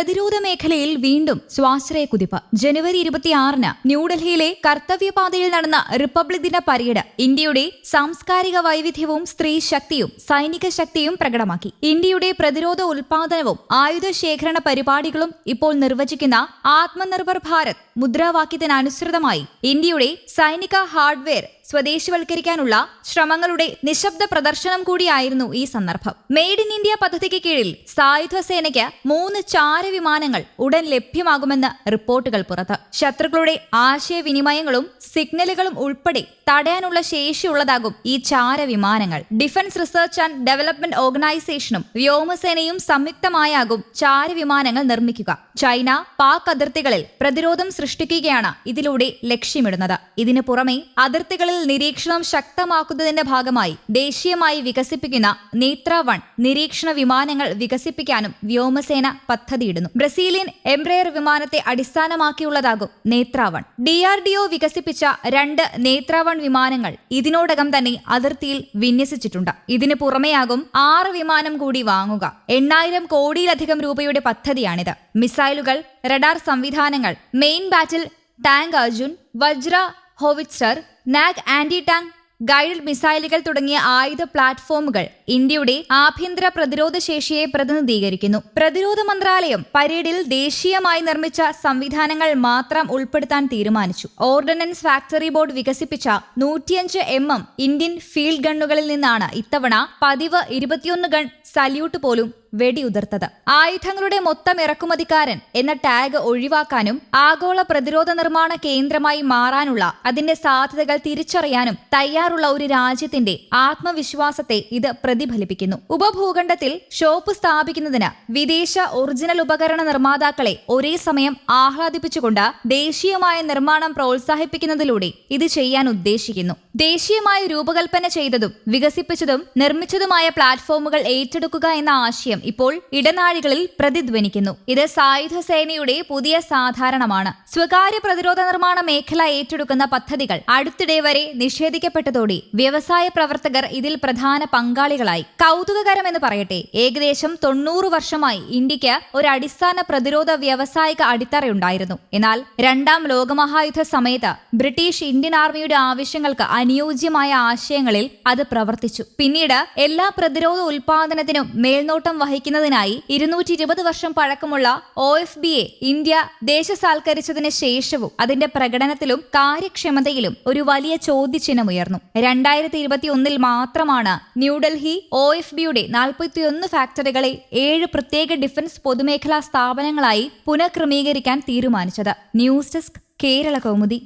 പ്രതിരോധ മേഖലയിൽ വീണ്ടും സ്വാശ്രയ കുതിപ്പ്. ജനുവരി ഇരുപത്തിയാറിന് ന്യൂഡൽഹിയിലെ കർത്തവ്യപാതയിൽ നടന്ന റിപ്പബ്ലിക് ദിന പരേഡ് ഇന്ത്യയുടെ സാംസ്കാരിക വൈവിധ്യവും സ്ത്രീ ശക്തിയും സൈനിക ശക്തിയും പ്രകടമാക്കി. ഇന്ത്യയുടെ പ്രതിരോധ ഉൽപാദനവും ആയുധ ശേഖരണ പരിപാടികളും ഇപ്പോൾ നിർവചിക്കുന്ന ആത്മനിർഭർ ഭാരത് മുദ്രാവാക്യത്തിനനുസൃതമായി ഇന്ത്യയുടെ സൈനിക ഹാർഡ്വെയർ സ്വദേശിവൽക്കരിക്കാനുള്ള ശ്രമങ്ങളുടെ നിശബ്ദ പ്രദർശനം കൂടിയായിരുന്നു ഈ സന്ദർഭം. മെയ്ഡ് ഇൻ ഇന്ത്യ പദ്ധതിക്ക് കീഴിൽ സായുധ സേനയ്ക്ക് മൂന്ന് ചാരവിമാനങ്ങൾ ഉടൻ ലഭ്യമാകുമെന്ന് റിപ്പോർട്ടുകൾ പുറത്ത്. ശത്രുക്കളുടെ ആശയവിനിമയങ്ങളും സിഗ്നലുകളും ഉൾപ്പെടെ തടയാനുള്ള ശേഷിയുള്ളതാകും ഈ ചാരവിമാനങ്ങൾ ഡിഫൻസ് റിസർച്ച് ആൻഡ് ഡെവലപ്മെന്റ് ഓർഗനൈസേഷനും വ്യോമസേനയും സംയുക്തമായാകും ചാരവിമാനങ്ങൾ നിർമ്മിക്കുക. ചൈന പാക് അതിർത്തികളിൽ പ്രതിരോധം സൃഷ്ടിക്കുകയാണ് ഇതിലൂടെ ലക്ഷ്യമിടുന്നത്. ഇതിനു പുറമെ അതിർത്തികളിൽ നിരീക്ഷണം ശക്തമാക്കുന്നതിന്റെ ഭാഗമായി ദേശീയമായി വികസിപ്പിക്കുന്ന നേത്ര വൺ നിരീക്ഷണ വിമാനങ്ങൾ വികസിപ്പിക്കാനും വ്യോമസേന പദ്ധതിയിടുന്നു. ബ്രസീലിയൻ എംബ്രയർ വിമാനത്തെ അടിസ്ഥാനമാക്കിയുള്ളതാകും Netra one. D R D O വികസിപ്പിച്ച രണ്ട് നേത്ര വൺ വിമാനങ്ങൾ ഇതിനോടകം തന്നെ അതിർത്തിയിൽ വിന്യസിച്ചിട്ടുണ്ട്. ഇതിനു പുറമെയാകും ആറ് വിമാനം കൂടി വാങ്ങുക. എണ്ണായിരം കോടിയിലധികം രൂപയുടെ പദ്ധതിയാണിത്. മിസൈലുകൾ റഡാർ സംവിധാനങ്ങൾ main battle tank Arjun Vajra howitzer Nag anti tank guided മിസൈലുകൾ തുടങ്ങിയ ആയുധ പ്ലാറ്റ്ഫോമുകൾ ഇന്ത്യയുടെ ആഭ്യന്തര പ്രതിരോധ ശേഷിയെ പ്രതിനിധീകരിക്കുന്നു. പ്രതിരോധ മന്ത്രാലയം പരേഡിൽ ദേശീയമായി നിർമ്മിച്ച സംവിധാനങ്ങൾ മാത്രം ഉൾപ്പെടുത്താൻ തീരുമാനിച്ചു. ഓർഡിനൻസ് ഫാക്ടറി ബോർഡ് വികസിപ്പിച്ച നൂറ്റിയഞ്ച് എം എം ഇന്ത്യൻ ഫീൽഡ് ഗണ്ണുകളിൽ നിന്നാണ് ഇത്തവണ പതിവ് ഇരുപത്തിയൊന്ന് ഗൺ സല്യൂട്ട് പോലും വെടിയുതിർത്തത്. ആയുധങ്ങളുടെ മൊത്തം ഇറക്കുമതിക്കാരൻ എന്ന ടാഗ് ഒഴിവാക്കാനും ആഗോള പ്രതിരോധ നിർമ്മാണ കേന്ദ്രമായി മാറാനുള്ള അതിന്റെ സാധ്യതകൾ തിരിച്ചറിയാനും തയ്യാറുള്ള ഒരു രാജ്യത്തിന്റെ ആത്മവിശ്വാസത്തെ ഇത് പ്രതിഫലിപ്പിക്കുന്നു. ഉപഭൂഖണ്ഡത്തിൽ ഷോപ്പ് സ്ഥാപിക്കുന്നതിന് വിദേശ ഒറിജിനൽ ഉപകരണ നിർമ്മാതാക്കളെ ഒരേ സമയം ആഹ്ലാദിപ്പിച്ചുകൊണ്ട് ദേശീയമായ നിർമ്മാണം പ്രോത്സാഹിപ്പിക്കുന്നതിലൂടെ ഇത് ചെയ്യാൻ ഉദ്ദേശിക്കുന്നു. ദേശീയമായി രൂപകൽപ്പന ചെയ്തതും വികസിപ്പിച്ചതും നിർമ്മിച്ചതുമായ പ്ലാറ്റ്ഫോമുകൾ ഏറ്റെടുക്കുക എന്ന ആശയം ഇപ്പോൾ ഇടനാഴികളിൽ പ്രതിധ്വനിക്കുന്നു. ഇത് സായുധ സേനയുടെ പുതിയ സാധാരണമാണ്. സ്വകാര്യ പ്രതിരോധ നിർമ്മാണ മേഖല ഏറ്റെടുക്കുന്ന പദ്ധതികൾ അടുത്തിടെ വരെ നിഷേധിക്കപ്പെട്ടതോടെ വ്യവസായ പ്രവർത്തകർ ഇതിൽ പ്രധാന പങ്കാളികളായി. കൗതുകകരമെന്ന് പറയട്ടെ ഏകദേശം തൊണ്ണൂറ് വർഷമായി ഇന്ത്യയ്ക്ക് ഒരു അടിസ്ഥാന പ്രതിരോധ വ്യാവസായിക അടിത്തറയുണ്ടായിരുന്നു. എന്നാൽ രണ്ടാം ലോകമഹായുദ്ധ സമയത്ത് ബ്രിട്ടീഷ് ഇന്ത്യൻ ആർമിയുടെ ആവശ്യങ്ങൾക്ക് അനുയോജ്യമായ ആശയങ്ങളിൽ അത് പ്രവർത്തിച്ചു. പിന്നീട് എല്ലാ പ്രതിരോധ ഉൽപാദനത്തിനും മേൽനോട്ടം വഹിക്കുന്നതിനായി ഇരുന്നൂറ്റി ഇരുപത് വർഷം പഴക്കമുള്ള O F B A India ദേശസാൽക്കരിച്ചതിന് ശേഷവും അതിന്റെ പ്രകടനത്തിലും കാര്യക്ഷമതയിലും ഒരു വലിയ ചോദ്യചിഹ്നമുയർന്നു. രണ്ടായിരത്തി ഇരുപത്തി ഒന്നിൽ മാത്രമാണ് ന്യൂഡൽഹി ഒ എഫ് ബിയുടെ നാൽപ്പത്തിയൊന്ന് ഫാക്ടറികളെ ഏഴ് പ്രത്യേക ഡിഫൻസ് പൊതുമേഖലാ സ്ഥാപനങ്ങളായി പുനഃക്രമീകരിക്കാൻ തീരുമാനിച്ചത്. News desk Kerala Kaumudi.